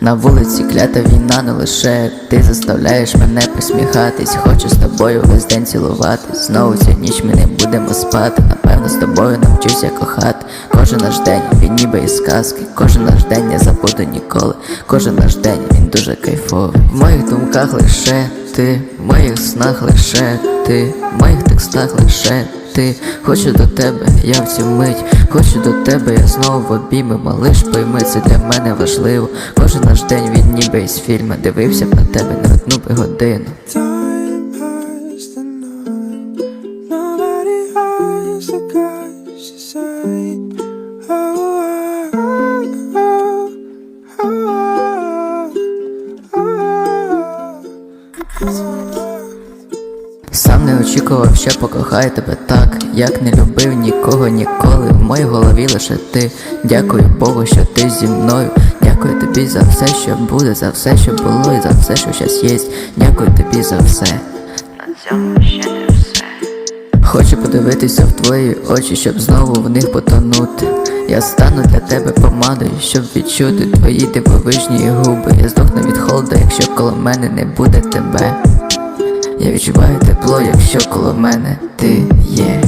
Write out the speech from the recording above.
На вулиці клята війна не лише ти заставляєш мене посміхатись, хочу з тобою весь день цілуватись. Знову цю ніч ми не будемо спати. Напевно, з тобою навчуся кохати. Кожен наш день він ніби із сказки. Кожен наш день я забуду ніколи. Кожен наш день він дуже кайфовий. В моїх думках лише ти, в моїх снах лише ти, в моїх текстах лише ти. Хочу до тебе, я в цю мить, хочу до тебе, я знову в обійми, малиш, пойми, це для мене важливо. Кожен наш день він ніби із фільма, дивився б на тебе не одну би годину. Time passed Сам не очікував, що покохаю тебе так, як не любив нікого ніколи. В моїй голові лише ти. Дякую Богу, що ти зі мною. Дякую тобі за все, що буде, за все, що було, і за все, що щас є. Дякую тобі за все. Хочу подивитися в твої очі, щоб знову в них потонути. Я стану для тебе помадою, щоб відчути твої дивовижні губи. Я здохну від холоду, якщо коло мене не буде тебе. Я відчуваю тепло, якщо коло мене ти є.